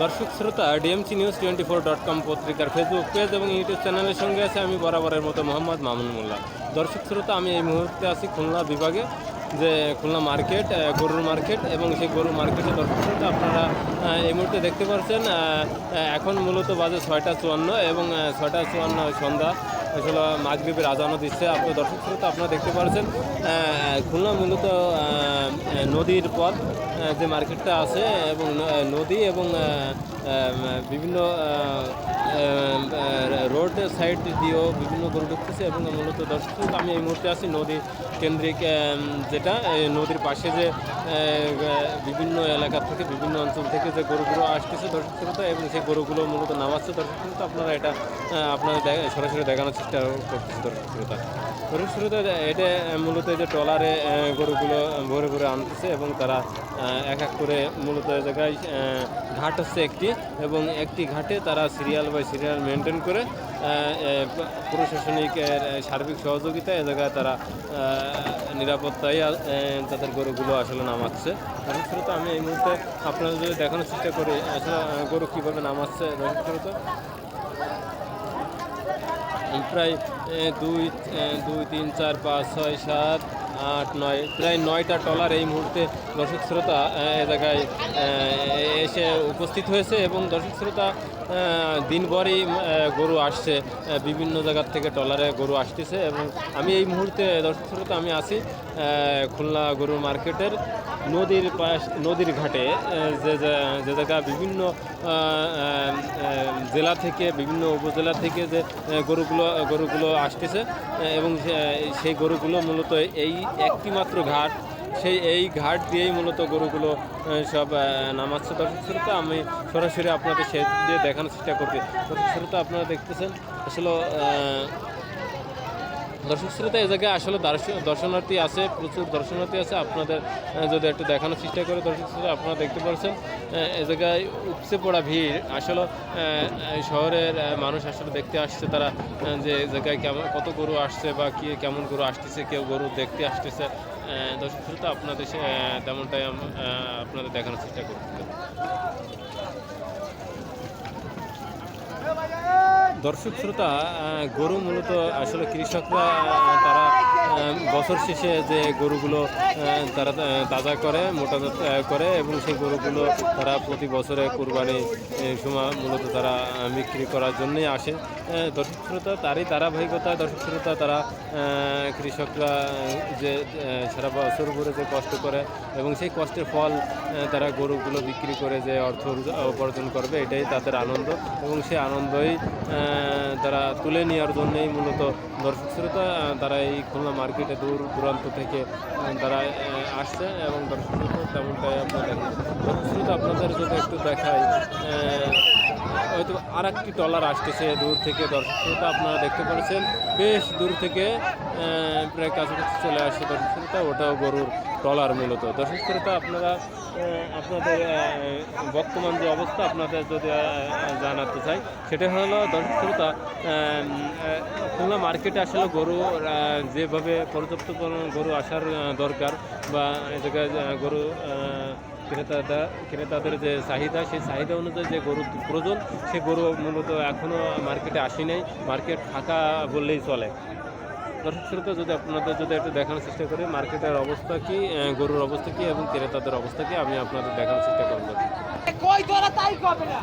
দর্শক শ্রোতা DMC news twenty four dot com পত্রিকার ফেসবুক পেজ এবং ইউটিউব চ্যানেলের সঙ্গে আছে আমি বরাবরের মতো মোহাম্মদ মামুন মোল্লা। দর্শক শ্রোতা, আমি এই মুহূর্তে আছি খুলনা বিভাগে, যে খুলনা মার্কেট গরুর মার্কেট এবং সেই গরুর মার্কেটে দর্শক শ্রোতা, আপনারা এই মুহূর্তে দেখতে পাচ্ছেন এখন মূলত বাজে ছয়টা চুয়ান্ন এবং ছয়টা চুয়ান্ন সন্ধ্যা। আসলে মাগরীবের আজানও দিচ্ছে আপনার দর্শক শ্রোতা, আপনারা দেখতে পাচ্ছেন খুলনা মূলত নদীর পথ। যে মার্কেটটা আছে এবং নদী এবং বিভিন্ন রোড সাইড দিয়েও বিভিন্ন গরু ঢুকতেছে এবং মূলত দর্শক, আমি এই মুহূর্তে আছি নদী কেন্দ্রিক যেটা নদীর পাশে যে বিভিন্ন এলাকা থেকে, বিভিন্ন অঞ্চল থেকে যে গরুগুলো আসতেছে দর্শক শ্রোতা এবং সেই গরুগুলো মূলত নামাচ্ছে দর্শক শ্রোতা, আপনারা এটা আপনারা সরাসরি দেখানোর চেষ্টা করতেছে দর্শক শ্রোতা। দর্শক শ্রোতা, এটা মূলত যে ট্রলারে গরুগুলো ভরে ভরে আনতেছে এবং তারা এক এক করে মূলত এই জায়গায় ঘাট হচ্ছে একটি এবং একটি ঘাটে তারা সিরিয়াল বাই সিরিয়াল মেনটেন করে আহ, আহ, প্রশাসনিক সার্বিক সহযোগিতা এ জায়গায় তারা নিরাপত্তায় তাদের গরুগুলো আসলে নামাচ্ছে। দর্শক শ্রোতা আমি এই মুহূর্তে আপনাদের যদি দেখানোর চেষ্টা করি আসলে গরু কীভাবে নামাচ্ছে দর্শক শ্রোতা? প্রায় দুই দুই তিন চার পাঁচ ছয় সাত আট নয় প্রায় নয়টা টলার এই মুহূর্তে দর্শক শ্রোতা এ, জায়গায় এসে উপস্থিত হয়েছে এবং দর্শক শ্রোতা দিনভরই গরু আসছে বিভিন্ন জায়গার থেকে টলারে গরু আসতেছে এবং আমি এই মুহূর্তে দর্শক শ্রোতা আমি আছি খুলনা গরুর মার্কেটের নদীর পাশ নদীর ঘাটে যে যে- জায়গা বিভিন্ন জেলা থেকে, বিভিন্ন উপজেলা থেকে যে গরুগুলো গরুগুলো আসতেছে এবং সেই গরুগুলো মূলত এই একটি মাত্র ঘাট, সেই এই ঘাট দিয়েই মূলত গরুগুলো সব নামাচ্ছে। দর্শক শ্রোতা, আমি সরাসরি আপনাদের সে দিয়ে দেখানোর চেষ্টা করছি। দর্শক শ্রোতা, আপনারা দেখতেছেন, আসলে দর্শক শ্রোতা, এই জায়গায় আসলে দর্শ- দর্শনার্থী আছে, প্রচুর দর্শনার্থী আছে। আপনাদের যদি একটু দেখানোর চেষ্টা করে, দর্শক শ্রোতা, আপনারা দেখতে পাচ্ছেন এই জায়গায় উপচে পড়া ভিড়। আসলে শহরের মানুষ আসলে দেখতে আসছে, তারা যে জায়গায় কেমন কত গরু আসছে বা কি, কেমন গরু আসতেছে, কেউ গরু দেখতে আসতেছে। দর্শক শ্রোতা, আপনাদের তেমনটাই আপনাদের দেখানোর চেষ্টা করতে দর্শক শ্রোতা গরু মূলত আসলে কৃষকরা তারা বছর শেষে যে গরুগুলো তারা তাজা করে, মোটা করে এবং সেই গরুগুলো তারা প্রতি বছরে কোরবানি সময় মূলত তারা বিক্রি করার জন্যই আসে। দর্শক শ্রোতা, তারই ধারাবাহিকতা দর্শক শ্রোতা, তারা কৃষকরা যে সারা বছর ভরে যে কষ্ট করে এবং সেই কষ্টের ফল তারা গরুগুলো বিক্রি করে যে অর্থ উপার্জন করবে, এটাই তাদের আনন্দ এবং সেই আনন্দই তারা তুলে নেওয়ার জন্যই মূলত দর্শক শ্রোতা তারা এই খুলনা মার্কেটে দূর দূরান্ত থেকে তারা আসছে এবং দর্শক, তেমনটাই আপনাদের। শুধু আপনাদের যদি একটু দেখায় হয়তো আর একটি টলার আসতেছে দূর থেকে দর্শক শ্রোতা আপনারা দেখতে পাচ্ছেন বেশ দূর থেকে প্রায় কাছাকাছি চলে আসছে দর্শক শ্রোতা ওটাও গরুর ট্রলার মূলত। দর্শক শ্রোতা আপনারা আপনাদের বর্তমান যে অবস্থা আপনাদের যদি জানাতে চাই সেটা হলো দর্শক শ্রোতা আহ, আহ, খুলনা মার্কেটে আসলে গরু যেভাবে পর্যাপ্ত গরু আসার দরকার বা এ জায়গায় গরু ক্রেতাদা, ক্রেতাদের যে চাহিদা, সেই চাহিদা অনুযায়ী যে গরুর প্রয়োজন সে গরু মূলত এখনও মার্কেটে আসি নাই। মার্কেট ফাঁকা বললেই চলে। দর্শক শ্রোতা, যদি আপনাদের যদি একটু দেখানোর চেষ্টা করি, মার্কেটের অবস্থা কি গরুর অবস্থা কি এবং ক্রেতাদের অবস্থা কি, আমি আপনাদের দেখানোর চেষ্টা করব। তাই কবে না?